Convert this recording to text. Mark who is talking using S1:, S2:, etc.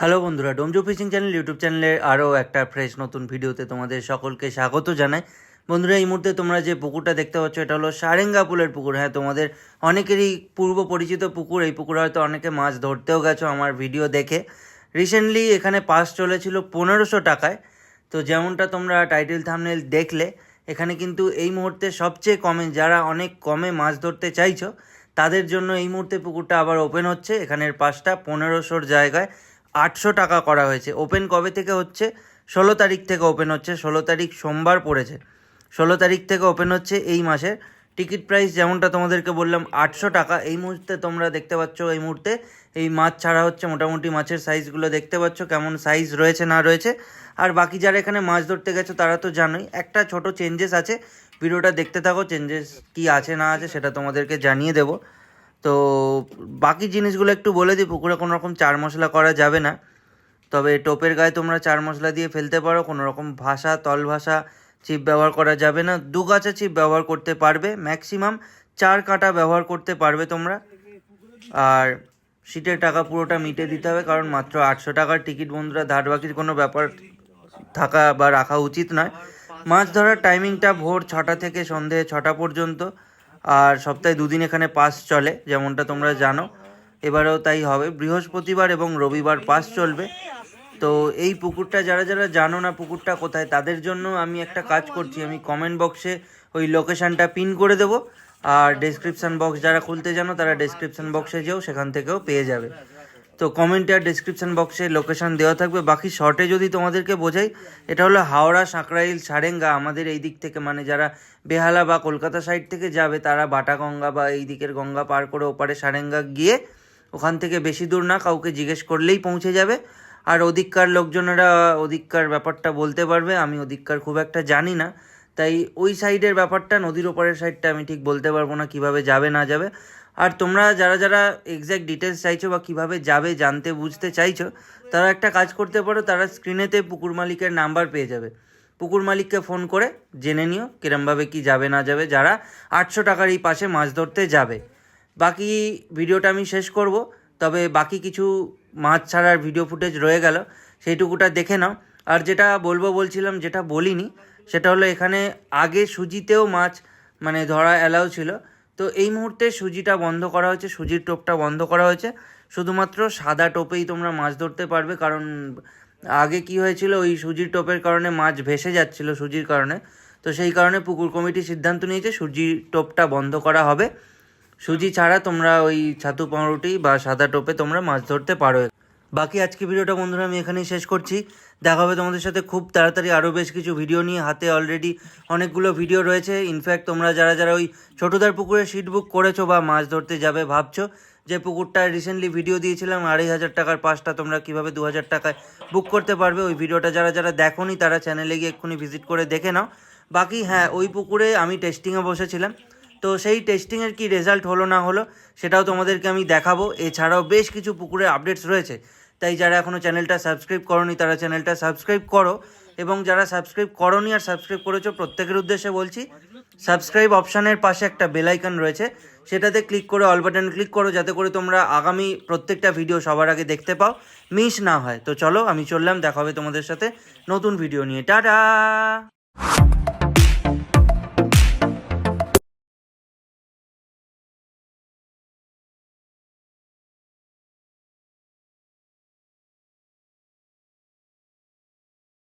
S1: Hello বন্ধুরা, Domjur fishing channel YouTube চ্যানেলের আরও একটা ফ্রেশ নতুন ভিডিওতে তোমাদের সকলকে স্বাগত জানাই। বন্ধুরা, এই মুহূর্তে তোমরা যে পুকুরটা দেখতে পাচ্ছ, এটা হলো সারেঙ্গা পুলের পুকুর। হ্যাঁ তোমাদের অনেকেরই পূর্ব পরিচিত পুকুর, এই পুকুরে হয়তো অনেকে মাছ ধরতেও গেছো আমার ভিডিও দেখে। রিসেন্টলি এখানে পাস চলেছিল পনেরোশো টাকায়। তো যেমনটা তোমরা টাইটেল থামনেল দেখলে, এখানে কিন্তু এই মুহূর্তে সবচেয়ে কমে, যারা অনেক কমে মাছ ধরতে চাইছো, তাদের জন্য এই মুহূর্তে পুকুরটা আবার ওপেন হচ্ছে। এখানের পাশটা পনেরোশোর জায়গায়। আটশো টাকা করা হয়েছে। ওপেন কবে থেকে হচ্ছে? ষোলো তারিখ থেকে ওপেন হচ্ছে। ষোলো তারিখ সোমবার পড়েছে। ষোলো তারিখ থেকে ওপেন হচ্ছে এই মাসের টিকিট প্রাইস যেমনটা তোমাদেরকে বললাম, আটশো টাকা। এই মুহূর্তে তোমরা দেখতে পাচ্ছ, এই মুহূর্তে এই মাছ ছাড়া হচ্ছে মোটামুটি মাছের সাইজগুলো দেখতে পাচ্ছ, কেমন সাইজ রয়েছে, না রয়েছে। আর বাকি যারা এখানে মাছ ধরতে গেছো, তারা তো জানোই, একটা ছোট চেঞ্জেস আছে। ভিডিওটা দেখতে থাকো চেঞ্জেস কি আছে, না আছে, সেটা তোমাদেরকে জানিয়ে দেবো। তো বাকি জিনিসগুলো একটু বলে দিই, পুকুরে কোনো রকম চার মশলা করা যাবে না। তবে টোপের গায়ে তোমরা চার মশলা দিয়ে ফেলতে পারো, কোনো রকম ভাষা, তল ভাষা চিপ ব্যবহার করা যাবে না। দু গাছা চিপ ব্যবহার করতে পারবে ম্যাক্সিমাম চার কাটা ব্যবহার করতে পারবে তোমরা। আর সিটের টাকা পুরোটা মিটে দিতে হবে, কারণ মাত্র আটশো টাকার টিকিট বন্ধুরা, ধার বাকির কোনো ব্যাপার থাকা বা রাখা উচিত নয়। মাছ ধরার টাইমিংটা ভোর ছটা থেকে সন্ধে ছটা পর্যন্ত। আর সপ্তাহে দুদিন এখানে পাস চলে, যেমনটা তোমরা জানো। এবারেও তাই হবে। বৃহস্পতিবার এবং রবিবার পাস চলবে। তো এই পুকুরটা যারা যারা জানো না পুকুরটা কোথায়, তাদের জন্য আমি একটা কাজ করছি। আমি কমেন্ট বক্সে ওই লোকেশানটা পিন করে দেবো। আর ডেসক্রিপশান বক্স যারা খুলতে জানো, তারা ডেসক্রিপশান বক্সে যেও, সেখান থেকেও পেয়ে যাবে। তো কমেন্টে আর ডেসক্রিপশন বক্সে লোকেশান দেওয়া থাকবে। বাকি শর্টে যদি তোমাদেরকে বোঝাই, এটা হলো হাওড়া সাঁকরাইল সারেঙ্গা, আমাদের এই দিক থেকে। মানে যারা বেহালা বা কলকাতা সাইড থেকে যাবে, তারা বাটা গঙ্গা বা এই দিকের গঙ্গা পার করে ওপারে সারেঙ্গা গিয়ে ওখান থেকে বেশি দূর না, কাউকে জিজ্ঞেস করলেই পৌঁছে যাবে। আর ওদিককার লোকজনেরা ওদিককার ব্যাপারটা বলতে পারবে, আমি ওদিককার খুব একটা জানি না। তাই ওই সাইডের ব্যাপারটা, নদীর ওপারের সাইডটা আমি ঠিক বলতে পারব না, কীভাবে যাবে, না যাবে। আর তোমরা যারা যারা এক্স্যাক্ট ডিটেলস চাইছো বা কীভাবে যাবে, জানতে, বুঝতে চাইছো, তারা একটা কাজ করতে পারো, তারা স্ক্রিনেতে পুকুর মালিকের নাম্বার পেয়ে যাবে। পুকুর মালিককে ফোন করে জেনে নিও কিরমভাবে কি যাবে, না যাবে, যারা আটশো টাকার এই পাশে মাছ ধরতে যাবে। বাকি ভিডিওটা আমি শেষ করব, তবে বাকি কিছু মাছ ছাড়ার ভিডিও ফুটেজ রয়ে গেল, সেইটুকুটা দেখে নাও। আর যেটা বলব বলছিলাম, যেটা বলিনি, সেটা হলো এখানে আগে সুজিতেও মাছ মানে ধরা অ্যালাউ ছিল তো এই মুহূর্তে সুজিটা বন্ধ করা হয়েছে, সুজির টোপটা বন্ধ করা হয়েছে। শুধুমাত্র সাদা টোপেই তোমরা মাছ ধরতে পারবে, কারণ আগে কি হয়েছিল, ওই সুজির টোপের কারণে মাছ ভেসে যাচ্ছিল, সুজির কারণে। তো সেই কারণে পুকুর কমিটি সিদ্ধান্ত নিয়েছে, সুজির টোপটা বন্ধ করা হবে। সুজি ছাড়া তোমরা ওই ছাতু পাউরুটি বা সাদা টোপে তোমরা মাছ ধরতে পারো। বাকি আজকে ভিডিওটা বন্ধুরা আমি এখানেই শেষ করছি। দেখা হবে তোমাদের সাথে খুব তাড়াতাড়ি আরও বেশ কিছু ভিডিও নিয়ে। হাতে অলরেডি অনেকগুলো ভিডিও রয়েছে। ইনফ্যাক্ট তোমরা যারা যারা ওই ছোটোদার পুকুরে সিট বুক করেছ বা মাছ ধরতে যাবে ভাবছ যে পুকুরটা রিসেন্টলি ভিডিও দিয়েছিলাম, আড়াই হাজার টাকার পাঁচটা তোমরা কীভাবে দু হাজার টাকায় বুক করতে পারবে? ওই ভিডিওটা যারা যারা দেখোনি, তারা চ্যানেলে গিয়ে এক্ষুনি ভিজিট করে দেখে নাও। বাকি হ্যাঁ ওই পুকুরে আমি টেস্টিংয়ে বসেছিলাম। তো সেই টেস্টিংয়ের কি রেজাল্ট হলো না হলো, সেটাও তোমাদেরকে আমি দেখাবো। এছাড়াও বেশ কিছু পুকুরে আপডেটস রয়েছে। তাই যারা এখনও চ্যানেলটা সাবস্ক্রাইব করনি, তারা চ্যানেলটা সাবস্ক্রাইব করো এবং যারা সাবস্ক্রাইব করনি আর সাবস্ক্রাইব করেছ, প্রত্যেকের উদ্দেশ্যে বলছি সাবস্ক্রাইব অপশানের পাশে একটা বেল আইকন রয়েছে। সেটাতে ক্লিক করে অল বাটন ক্লিক করো, যাতে করে তোমরা আগামী প্রত্যেকটা ভিডিও সবার আগে দেখতে পাও। মিস না হয়। তো চলো, আমি চললাম, দেখা হবে তোমাদের সাথে নতুন ভিডিও নিয়ে। টাটা!